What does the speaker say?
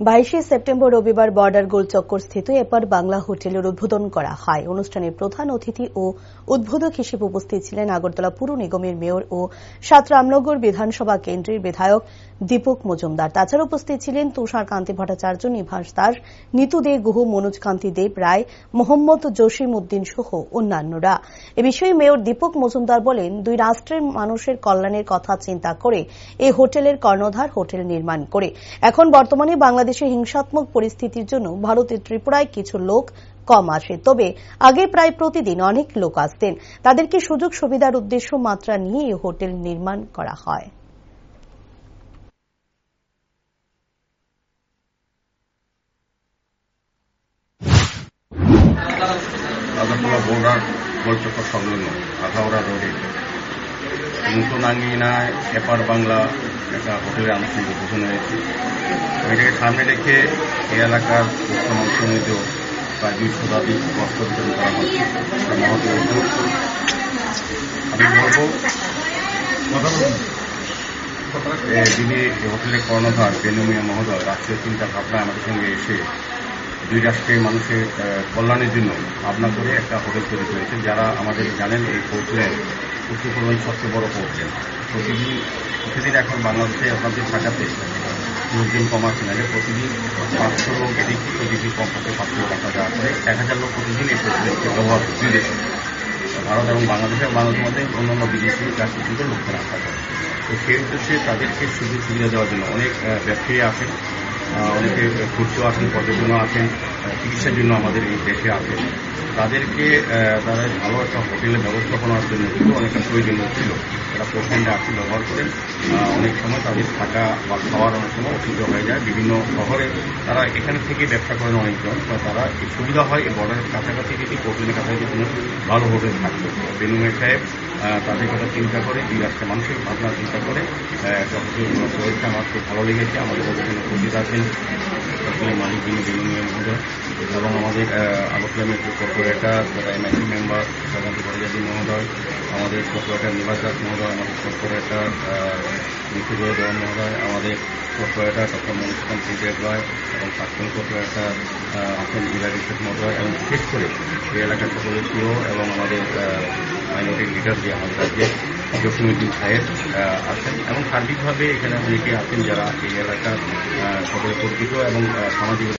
বাইশে সেপ্টেম্বর রবিবার বর্ডার গোল চক্কর স্থিত এপার বাংলা হোটেলের উদ্বোধন করা হয়। অনুষ্ঠানে প্রধান অতিথি ও উদ্বোধক হিসেবে উপস্থিত ছিলেন আগরতলা পুর নিগমের মেয়র ও সাত রামনগর বিধানসভা কেন্দ্রের বিধায়ক দীপক মজুমদার। তাছাড়া উপস্থিত ছিলেন তুষার কান্তি ভট্টাচার্য, নিভাস দাস, নিতু দে, গুহ, মনোজ কান্তি, দেব রায়, মোহাম্মদ জসিম উদ্দিন সহ অন্যান্যরা। এ বিষয়ে মেয়র দীপক মজুমদার বলেন, দুই রাষ্ট্রের মানুষের কল্যাণের কথা চিন্তা করে এই হোটেলের কর্ণধার হোটেল নির্মাণ করে। এখন বর্তমানে বাংলাদেশে হিংসাত্মক পরিস্থিতির জন্য ভারতের ত্রিপুরায় কিছু লোক কম আসে। তবে আগে প্রায় প্রতিদিন অনেক লোক আসতেন। তাদেরকে সুযোগ সুবিধার উদ্দেশ্য মাত্রা নিয়ে এই হোটেল নির্মাণ করা হয়। রোডে। নতুন আঙ্গিনায় এপার বাংলা, একটা হোটেলে আনুষ্ঠানিক উদ্বোধন হয়েছে এটাকে সামনে রেখে এই এলাকার উত্তম অংশনীত প্রায় দুই শতাধিক বস্ত্র বিতরণ করা হচ্ছে। আমি বলব যিনি হোটেলের কর্ণধার বেনুমিয়া মহোদয় রাষ্ট্রীয় চিন্তা ভাবনা আমাদের সঙ্গে এসে দুই রাষ্ট্রের মানুষের কল্যাণের জন্য ভাবনা করে একটা হোটেল তৈরি করেছে যারা আমাদের জানেন, এই হোটেলের উত্তরপূর্বের সবচেয়ে বড় হোটেল প্রতিদিন প্রতিদিন এখন বাংলাদেশে আপনাদের ঢাকাতে লোকজন কম আসে না প্রতিদিন পাঁচশো লোক এদিক প্রতিদিন কমপক্ষে পাঁচশো আসা যাওয়া করে। এক হাজার লোক প্রতিদিন এই হোটেলকে ব্যবহার দুই ভারত এবং বাংলাদেশের বাংলাদেশের মধ্যে অন্যান্য বিদেশি রাষ্ট্র থেকে লোকজন আসা যায় তো সেই উদ্দেশ্যে তাদেরকে সুযোগ সুবিধা দেওয়ার জন্য অনেক ব্যবসায়ী আসেন। অনেকে ঘুরতেও আসেন পর্যটনও আসেন। চিকিৎসার জন্য আমাদের এই দেশে আসেন তাদেরকে তারা ভালো একটা হোটেলের ব্যবস্থাপনার জন্য কিন্তু অনেকটা প্রয়োজনীয় ছিল। তারা প্রথমে আসি ব্যবহার করেন। অনেক সময় তাদের থাকা বা খাওয়ার অনেক সময় অসুবিধা হয়ে যায়। বিভিন্ন শহরে তারা এখানে থেকে ব্যবসা করেন অনেকজন, বা তারা সুবিধা হয় এই বর্ডারের কাছাকাছি যদি হোটেলের কাছাকাছি কোনো ভালো হোটেল থাকতো। বেনুমে সাহেব তাদের কথা চিন্তা করে দুই রাষ্ট্রের মানুষের ভাবনা চিন্তা করে করেছে আমার খুব ভালো লেগেছে। আমাদের ওখানে উপস্থিত আছেন। মালিক মহোদয় এবং আমাদের Agartala metro corporator MIC member Sadanta Parijati মহোদয়, আমাদের কর্পোরেটর নিবাস দাস মহোদয়, আমাদের কর্পোরেটর নিশুজয় দেওয়ান মহোদয়, আমাদের কর্পোরেটর ডক্টর মনীষকান্ত দেব রায় এবং প্রাক্তন কর্পোরেটর আছেন ইলারি শেখ মহোদয় এবং বিশেষ করে এই এলাকার সকলের এবং আমাদের মাইনরিটি লিডার যে আমাদের রাজ্যে জসিমুদ্দিন সাহেব আছেন এবং সার্বিকভাবে এখানে অনেকে আছেন যারা এই এলাকার সকলে পরিচিত এবং সামাজিক